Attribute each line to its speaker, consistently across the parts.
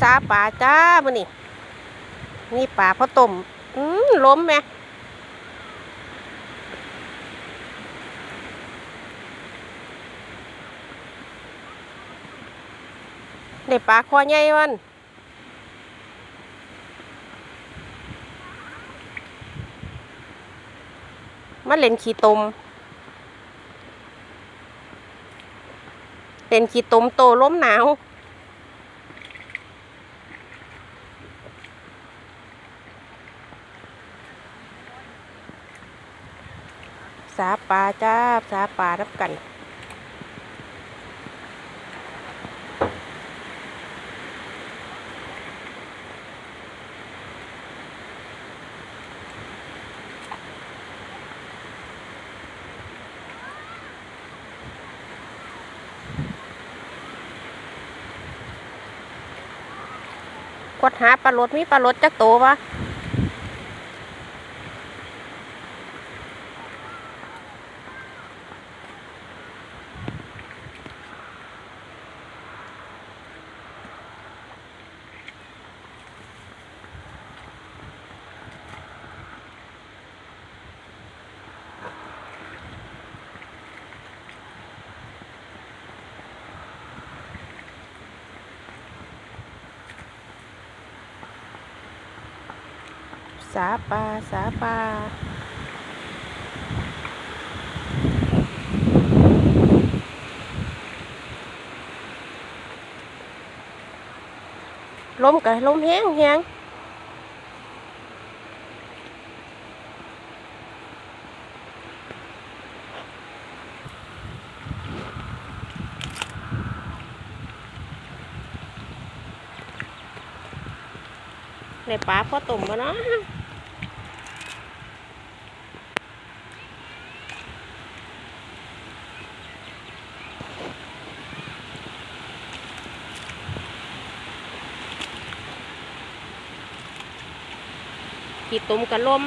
Speaker 1: ซาป่าจ้ามื้อนี่นี่ป่าพ่อต้มอืมล้มไหมได้ปลาคอใหญ่วันมาเล่นขี้ตมเล่นขี้ตมโตล้มหนาว สาปลาจ้าสาปลารับกันกดหาปลาลดมีปลาลดจักโตวะ สาปลาสาปลาลมกับลมแห้งแห้งในปลาพ่อตุ่มมาเนาะ ขีดตุ่มกับลม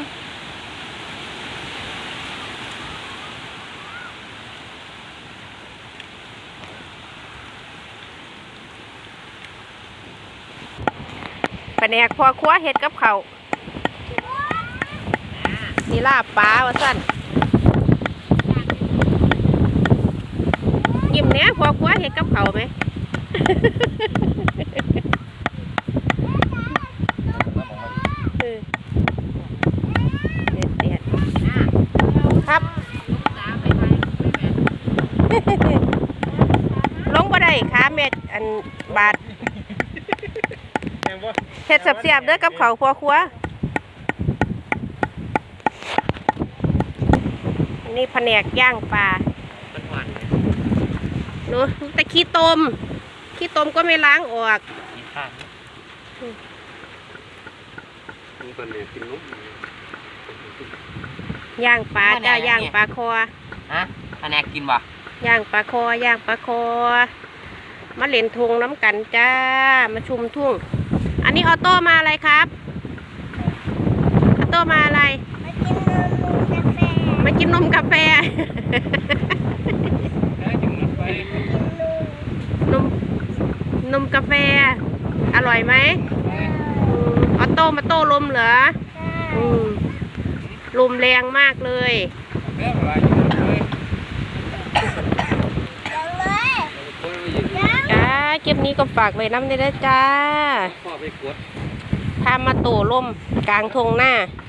Speaker 1: แผนกพอครัวเห็ดกับเขาวนี่ลาบปลาว่าสั้นยิ้มเนี้ย พอครัวเห็ดกับเขาวไหมเออเด็ดเด็ดครับลงบ่ได้ขาเม็ดอันบาดเฮ็ดเสียบๆเด้อกับเขาวครัวครัวอันนี่แผนกย่างปลา หนูแต่ขี้ตม ขี้ตมก็ไม่ล้างออก
Speaker 2: มีคนเนี่ยกินนุ่ม
Speaker 1: ย่างปลาจ้าย่างปลาคอ
Speaker 3: ฮะอันแนกกินบ่
Speaker 1: ย่างปลาคอย่างปลาคอ มาเล่นทุงน้ำกันจ้า มาชุมทุ่ง อันนี้ออโต้มาอะไรครับ ออโต้มาอะไร มากินนมกาแฟนม นมกาแฟ อร่อยไหมอืมออโต้มาโต้ลมเหรออืมลมแรงมากเลยจ้าคลิปนี้ก็ฝากไว้น้ำได้แล้วจ้า
Speaker 2: พ่อไปกด
Speaker 1: พามาโตล่มกลางทงหน้า
Speaker 2: เ